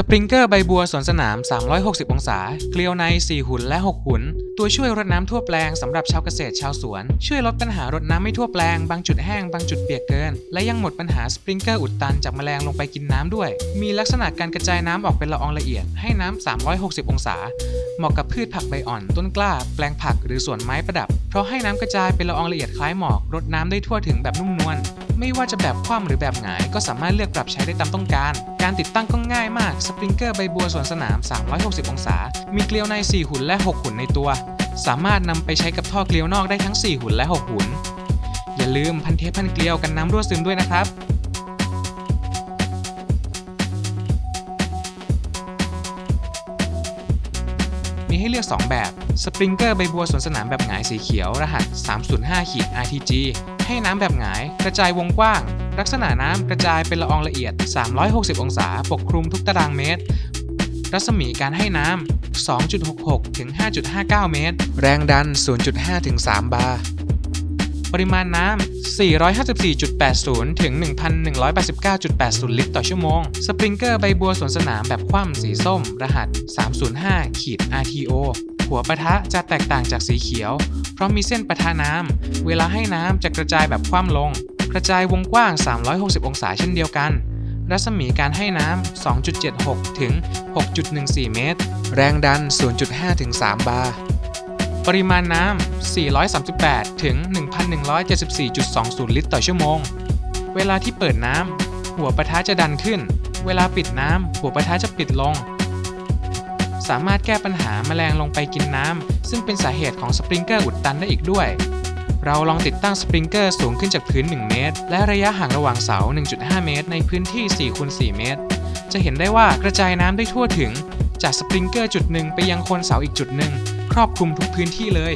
สปริงเกอร์ใบบัวสวนสนาม 360 องศา เกลียวใน 4 หุ่นและ 6 หุ่น ตัวช่วยรดน้ำทั่วแปลงสำหรับชาวเกษตรชาวสวน ช่วยลดปัญหารดน้ำไม่ทั่วแปลง บางจุดแห้ง บางจุดเปียกเกิน และยังหมดปัญหาสปริงเกอร์อุดตันจากแมลงลงไปกินน้ำด้วย มีลักษณะการกระจายน้ำออกเป็นละอองละเอียดให้น้ำ 360 องศา เหมาะกับพืชผักใบอ่อน ต้นกล้า แปลงผักหรือสวนไม้ประดับ เพราะให้น้ำกระจายเป็นละอองละเอียดคล้ายหมอก รดน้ำได้ทั่วถึงแบบนุ่มนวล ไม่ว่าจะแบบคว่ำหรือแบบหงาย ก็สามารถเลือกปรับใช้ได้ตามต้องการ การติดตั้งก็ง่ายมาก สปริงเกอร์ใบบัวสวนสนาม 360 องศา มีเกลียวใน 4 หุ่นและ 6 หุ่นในตัว สามารถนำไปใช้กับท่อเกลียวนอกได้ทั้ง 4 หุ่นและ 6 หุ่น อย่าลืมพันเทปพันเกลียวกันน้ำรั่วซึมด้วยนะครับ มีให้เลือก 2 แบบสปริงเกอร์ใบบัวสวนสนามแบบหงายสีเขียว รหัส 305ขีด RTG ให้น้ำแบบหงาย กระจายวงกว้าง ลักษณะน้ำกระจายเป็นละอองละเอียด 360 องศา ปกคลุมทุกตารางเมตร รัศมีการให้น้ำ2.66 ถึง 5.59 เมตร แรงดัน 0.5 ถึง 3 บาร์ ปริมาณน้ำ 454.80 ถึง 1,189.80 ลิตรต่อชั่วโมง สปริงเกอร์ใบบัวสวนสนามแบบคว่ำสีส้ม รหัส 305ขีด RTO หัวปะทะจะแตกต่างจากสีเขียว เพราะมีเส้นปะทะน้ำ เวลาให้น้ำจะกระจายแบบคว่ำลง กระจายวงกว้าง 360 องศาเช่นเดียวกัน รัศมีการให้น้ำ 2.76 ถึง 6.14 เมตร แรงดัน 0.5 ถึง 3 บาร์ ปริมาณน้ำ 438 ถึง 1,174.20 ลิตรต่อชั่วโมง เวลาที่เปิดน้ำ หัวปะทะจะดันขึ้น เวลาปิดน้ำ หัวปะทะจะปิดลง สามารถแก้ปัญหาแมลงลงไปกินน้ำ ซึ่งเป็นสาเหตุของสปริงเกอร์อุดตันได้อีกด้วย เราลองติดตั้งสปริงเกอร์สูงขึ้นจากพื้น 1 เมตร และระยะห่างระหว่างเสา 1.5 เมตร ในพื้นที่4คูณ4เมตร จะเห็นได้ว่ากระจายน้ำได้ทั่วถึง จากสปริงเกอร์จุดหนึ่งไปยังโคนเสาอีกจุดหนึ่ง ครอบคลุมทุกพื้นที่เลย